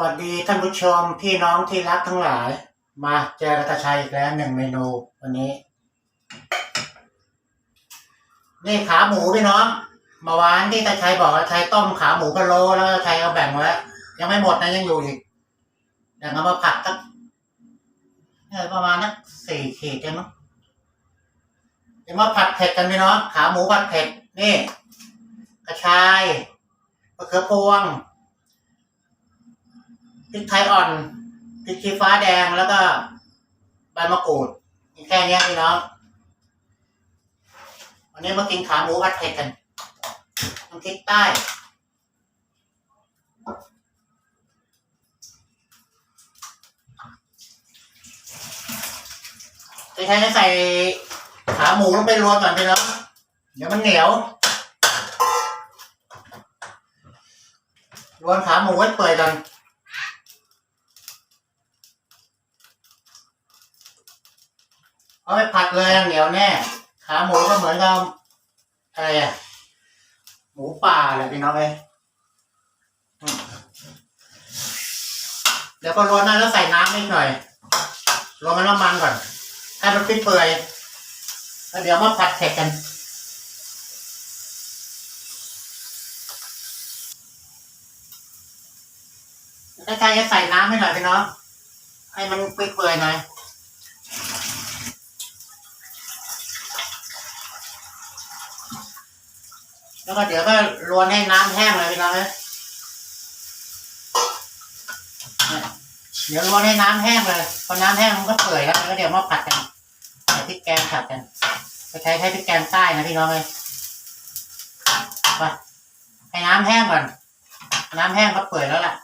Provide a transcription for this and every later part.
วัสดีท่านผู้ชมพี่น้องที่รักทั้งหลาย มาเจอรัตชัยอีกแล้วหนึ่งเมนูวันนี้ นี่ขาหมูพี่น้องเมื่อวานที่ตาชัยบอกว่าชัยต้มขาหมูพะโล้แล้วตาชัยเอาแบ่งไว้ยังไม่หมดนะยังอยู่อีกเดี๋ยวเอามาผัดสักเนี่ประมาณนักสี่ขีดใช่มั้งเดี๋ยวมาผัดเผ็ดกันพี่น้องขาหมูผัดเผ็ดนี่ กระชายมะเขือพวง พริกไทยอ่อนพริกชี้ฟ้าแดงแล้วก็ใบมะกรูดมีแค่เนี้ยพี่น้องวันนี้มากินขาหมูผัดเผ็ดกันน้ำพริกใต้จะใช้ใส่ขาหมูลงไปรวนก่อนพี่น้องเดี๋ยวมันเหนียวรวนขาหมูไว้เปื่อยก่อน เอาไปผัดเลยเหนียวแน่ ขาหมูก็เหมือนกับอะไรอะหมูป่าแหละพี่น้องเลยอืมเดี๋ยวพอรวนนั้นแล้วใส่น้ำนิดหน่อยรวนมันน้ำมันก่อน ให้มันเปื่อยแล้วเดี๋ยวมาผัดเผ็ดกันถ้าใครจะใส่น้ำให้หน่อยพี่น้องให้มันเปื่อยๆหน่อย แล้วก็เดี๋ยวก็รวนให้น้ำแห้งเลยพี่น้องเอ้ยเนี่ยเดี๋ยวรวนให้น้ำแห้งเลยพอน้ำแห้งมันก็เปื่อยแล้วแล้วเดี๋ยวมาผัดกันใส่พริกแกงผัดกันไปใช้ใช้พริกแกงใต้นะพี่น้องเลยไปให้น้ำแห้งก่อน น้ำแห้งก็เปื่อยแล้วล่ะ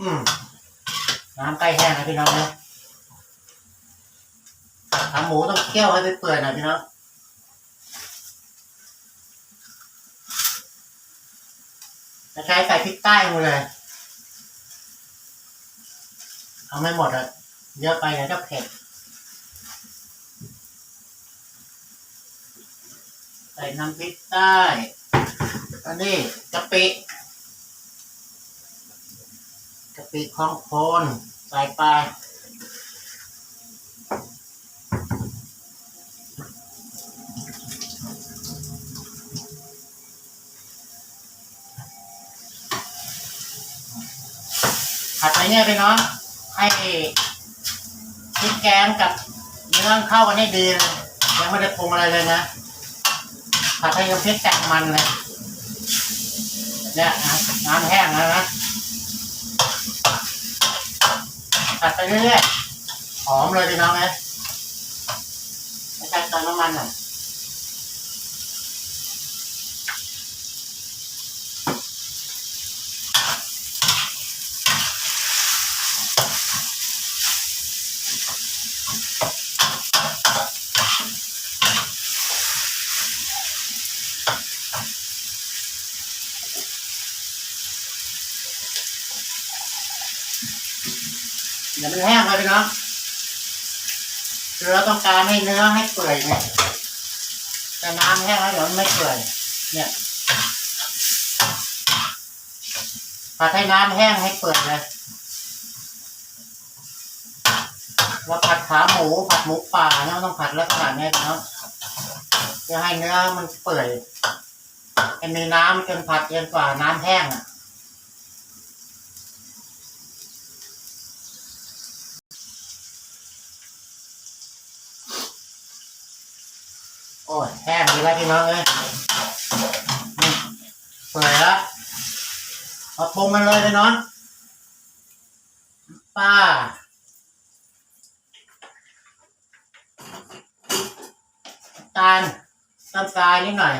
อืม น้ำใกล้แห้งแล้ว พี่น้องนะขาหมูต้องเคี่ยวให้ไปเปื่อยหน่อยพี่น้องจะใช้ใส่พริกใต้หมดเลย เอาไม่หมดอะเยอะไปเดี๋ยวจะเผ็ด ใส่น้ำพริกใต้ อันนี้กะปิกะปิคลองโคน ใส่ไปผัดไปเนี่ยพี่น้องให้พริกแกงกับเนื้อเข้ากันให้ดีเลยยังไม่ได้ปรุงอะไรเลยนะผัดให้น้ำพริกแตกมันเลยเนี่ยนะน้ำแห้งแล้วนะ ผัดไปเรื่อยๆหอมเลยพี่น้องนะไม่ใช่เติมน้ำมันหน่อย ดี๋ยวมันแห้งเลยพี่น้องคือเราต้องการให้เนื้อให้เปื่อยไงแต่น้ำแห้งแล้วเดี๋ยวมันไม่เปื่อยเนี่ยผัดให้น้ำแห้งให้เปื่อยเลยแล้วผัดขาหมูผัดหมูป่าเนี่ยต้องผัดลักษณะนี้เนาะเพื่อให้เนื้อมันเปื่อยให้มีน้ำจนผัดจนกว่าน้ำแห้งอะ โอ้ยแห้งดีแล้วพี่น้องเอ้ยเปื่อยล้วเอาปรุงมันเลยพี่น้องป้าตาลน้ำตาลนิดหน่อย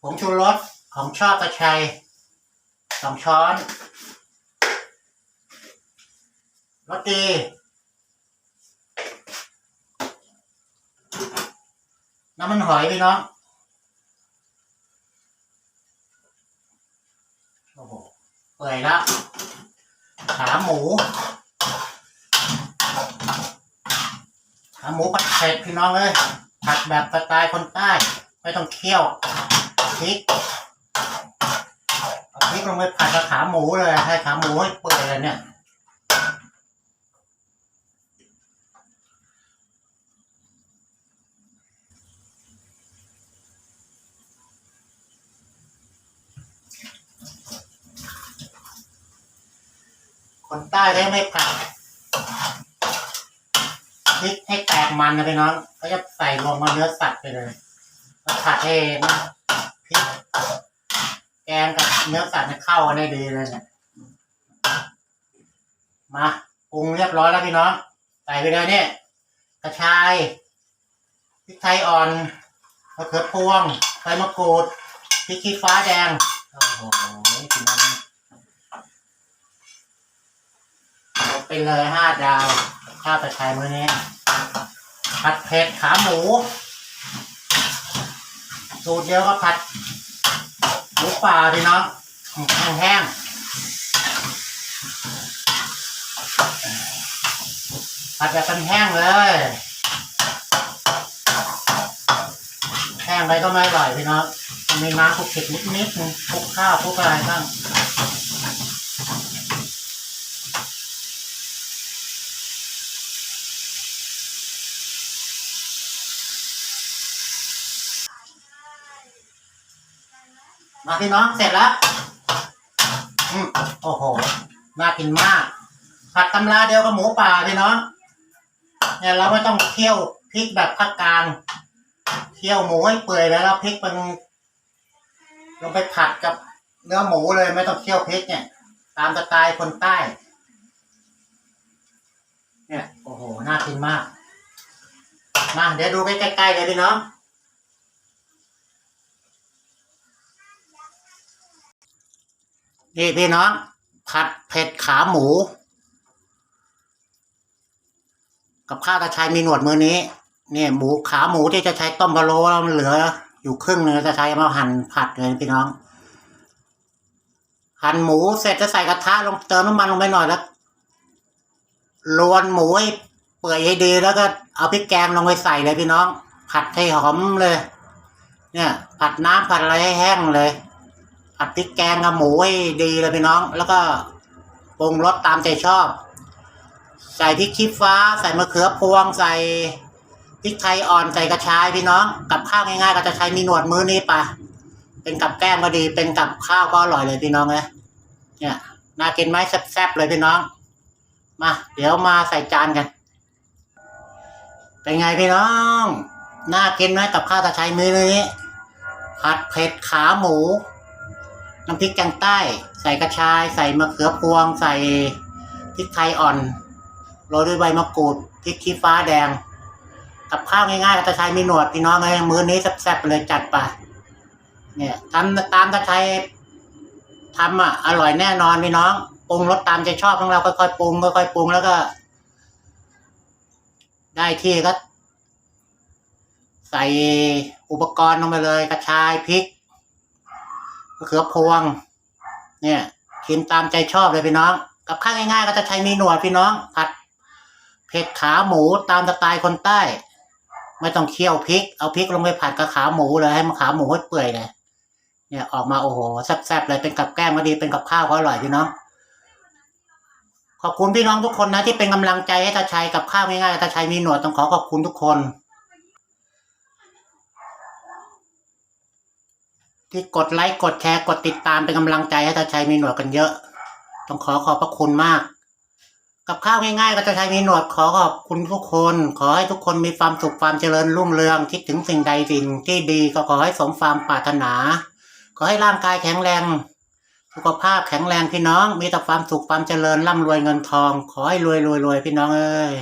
ผงชูรสของชอบกระชัยสองช้อนรสดี น้ำมันหอยพี่น้องโอ้โหเปื่อยแล้วขาหมู ขาหมูผัดเผ็ดพี่น้องเลยผัดแบบสไตล์คนใต้ ไม่ต้องเคี่ยวพริกพริกลงไปผัดกับขาหมูเลยให้ขาหมูให้เปื่อยเลยเนี่ย คนใต้ได้ไม่ผัดพริกให้แตกมันนะพี่น้องก็จะใส่ลงมาเนื้อสัตว์ไปเลยแล้วผัดให้มันพริกแกงกับเนื้อสัตว์เนี่ยเข้ากันได้ดีเลยเนี่ยมาปรุงเรียบร้อยแล้วพี่น้องใส่ไปเลยเนี่ยกระชายพริกไทยอ่อนมะเขือพวงใบมะกรูดพริกขี้ฟ้าแดงโอ้โหพี่น้อง ไปเลยห้าดาวข้าวตะไคร้มื้อนี้ผัดเผ็ดขาหมู สูตรเดียวก็ผัดหมูป่าพี่น้งแห้งๆผัดแบบเป็นแห้งเลย แห้งไปก็ไม่อร่อยพี่น้องมันมีน้ำคลุกคลิกนิดๆนึงคลุกข้าวคลุกอะไรบ้าง มาพี่น้องเสร็จแล้วอืมโอ้โห น่ากินมาก ผัดตำราเดียวกับหมูป่าพี่น้อง เนี่ยเราไม่ต้องเคี่ยวพริกแบบภาคกลาง เคี่ยวหมูให้เปื่อยแล้วแล้วพริกมันลงไปผัดกับเนื้อหมูเลยไม่ต้องเคี่ยวพริกเนี่ย ตามสไตล์คนใต้ เนี่ย โอ้โห น่ากินมาก มาเดี๋ยวดูใกล้ๆเลยพี่น้อง นี่พี่น้อง ผัดเผ็ดขาหมู กับข้าวตะไคร้มีหนวดมือนี้ เนี่ย หมูขาหมูที่จะใช้ต้มพะโล้มันเหลือ อยู่ครึ่งหนึงจะใช้มาหั่นผัดเลยพี่น้อง หั่นหมูเสร็จจะใส่กระทะลงเติมน้ำมันลงไปหน่อยแล้วลวนหมูให้เปื่อยให้ดีแล้วก็เอาพริกแกงลงไปใส่เลยพี่น้อง ผัดให้หอมเลย เนี่ย ผัดน้ำผัดอะไรให้แห้งเลย ผัดพริกแกงกับหมูให้ดีเลยพี่น้อง แล้วก็ปรุงรสตามใจชอบ ใส่พริกชี้ฟ้า ใส่มะเขือพวง ใส่พริกไทยอ่อนใส่กระชายพี่น้อง กับข้าวง่ายๆ ก็จะใช้มีหนวดมือนี้ปะเป็นกับแก้มก็ดี เป็นกับข้าวก็อร่อยเลยพี่น้องเลยเนี่ยน่ากินไหมแซ่บๆเลยพี่น้อง มา เดี๋ยวมาใส่จานกันเป็นไงพี่น้อง น่ากินไหมกับข้าวตะไคร้มื้อนี้ ผัดเผ็ดขาหมู น้ำพริกแกงใต้ ใส่กระชาย ใส่มะเขือพวง ใส่พริกไทยอ่อนโรยด้วยใบมะกรูดพริกขี้ฟ้าแดง กับข้าวง่ายๆตะไคร้มีหนวดพี่น้องเลยมื้อนี้แซ่บๆไปเลยจัดไปเนี่ยทำตามตะไคร้ทำอะอร่อยแน่นอนพี่น้องปรุงรสตามใจชอบของเราค่อยๆปรุงค่อยๆปรุงแล้วก็ ได้ที่ก็ใส่อุปกรณ์ลงไปเลย กระชายพริก มะเขือพวง เนี่ยกินตามใจชอบเลยพี่น้อง กับข้าวง่ายๆก็จะใช้มีหนวดพี่น้องผัดเผ็ดขาหมูตามสไตล์คนใต้ ไม่ต้องเคี่ยวพริก เอาพริกลงไปผัดกับขาหมูเลยให้มันขาหมูให้เปื่อยเลยเนี่ยออกมาโอ้โหแซ่บๆเลยเป็นกับแก้มก็ดีเป็นกับข้าวก็อร่อยพี่น้องขอบคุณพี่น้องทุกคนนะที่เป็นกำลังใจให้ตาชัยกับข้าวง่ายๆตาชัยมีหนวดต้องขอขอบคุณทุกคน ที่กดไลค์กดแชร์กดติดตามเป็นกำลังใจให้ตาชัยมีหนวดกันเยอะ ต้องขอขอบพระคุณมาก กับข้าวง่ายๆก็ตาชัยมีหนวดขอขอบคุณทุกคน ขอให้ทุกคนมีความสุขความเจริญรุ่งเรืองคิดถึงสิ่งใดสิ่งที่ดีก็ขอให้สมความปรารถนา ขอให้ร่างกายแข็งแรงสุขภาพแข็งแรงพี่น้อง มีแต่ความสุขความเจริญร่ำรวยเงินทอง ขอให้รวยรวยรวยพี่น้องเอ้ย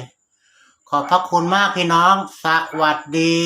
ขอบพระคุณมากพี่น้อง สวัสดี